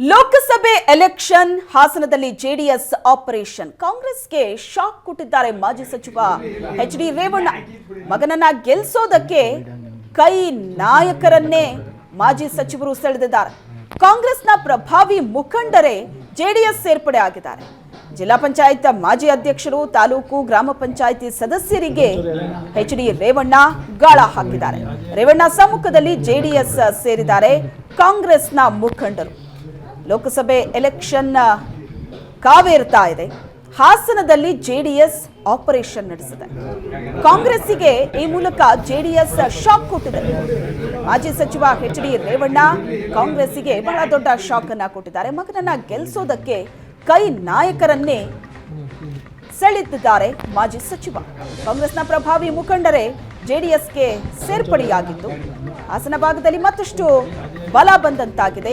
ಲೋಕಸಭೆ election, ಹಾಸನದಲ್ಲಿ JDS operation. ಕಾಂಗ್ರೆಸ್ಗೆ shock ಕೊಟ್ಟಿದ್ದಾರೆ ಮಾಜಿ ಸಚಿವ ಎಚ್ ಡಿ ರೇವಣ್ಣ. ಮಗನನ್ನ ಗೆಲ್ಲಿಸೋದಕ್ಕೆ ಕೈ ನಾಯಕರನ್ನೇ ಮಾಜಿ ಸಚಿವರು ಸೆಳೆದಿದ್ದಾರೆ. ಕಾಂಗ್ರೆಸ್ನ ಪ್ರಭಾವಿ ಮುಖಂಡರೇ ಜೆಡಿಎಸ್ ಸೇರ್ಪಡೆ ಆಗಿದ್ದಾರೆ. ಜಿಲ್ಲಾ ಪಂಚಾಯತ್ ಮಾಜಿ ಅಧ್ಯಕ್ಷರು, ತಾಲೂಕು ಗ್ರಾಮ ಪಂಚಾಯಿತಿ ಸದಸ್ಯರಿಗೆ ಎಚ್ ಡಿ ರೇವಣ್ಣ ಗಾಳ ಹಾಕಿದ್ದಾರೆ. ರೇವಣ್ಣ ಸಮ್ಮುಖದಲ್ಲಿ ಜೆಡಿಎಸ್ ಸೇರಿದ್ದಾರೆ ಕಾಂಗ್ರೆಸ್ನ ಮುಖಂಡರು. ಲೋಕಸಭೆ ಎಲೆಕ್ಷನ್ ಕಾವೇರ್ತಾ ಇದೆ. ಹಾಸನದಲ್ಲಿ ಜೆ ಡಿ ಎಸ್ ಆಪರೇಷನ್ ನಡೆಸಿದೆ. ಕಾಂಗ್ರೆಸ್ಸಿಗೆ ಈ ಮೂಲಕ ಜೆ ಡಿ ಎಸ್ ಶಾಕ್ ಕೊಟ್ಟಿದೆ. ಮಾಜಿ ಸಚಿವ ಎಚ್ ಡಿ ರೇವಣ್ಣ ಕಾಂಗ್ರೆಸ್ಸಿಗೆ ಬಹಳ ದೊಡ್ಡ ಶಾಕ್ ಅನ್ನ ಕೊಟ್ಟಿದ್ದಾರೆ. ಮಗನನ್ನ ಗೆಲ್ಲಿಸೋದಕ್ಕೆ ಕೈ ನಾಯಕರನ್ನೇ ಸೆಳೆದಿದ್ದಾರೆ ಮಾಜಿ ಸಚಿವ. ಕಾಂಗ್ರೆಸ್ನ ಪ್ರಭಾವಿ ಮುಖಂಡರೇ ಜೆಡಿಎಸ್ಗೆ ಸೇರ್ಪಡೆಯಾಗಿದ್ದು, ಹಾಸನ ಭಾಗದಲ್ಲಿ ಮತ್ತಷ್ಟು ಬಲ ಬಂದಂತಾಗಿದೆ.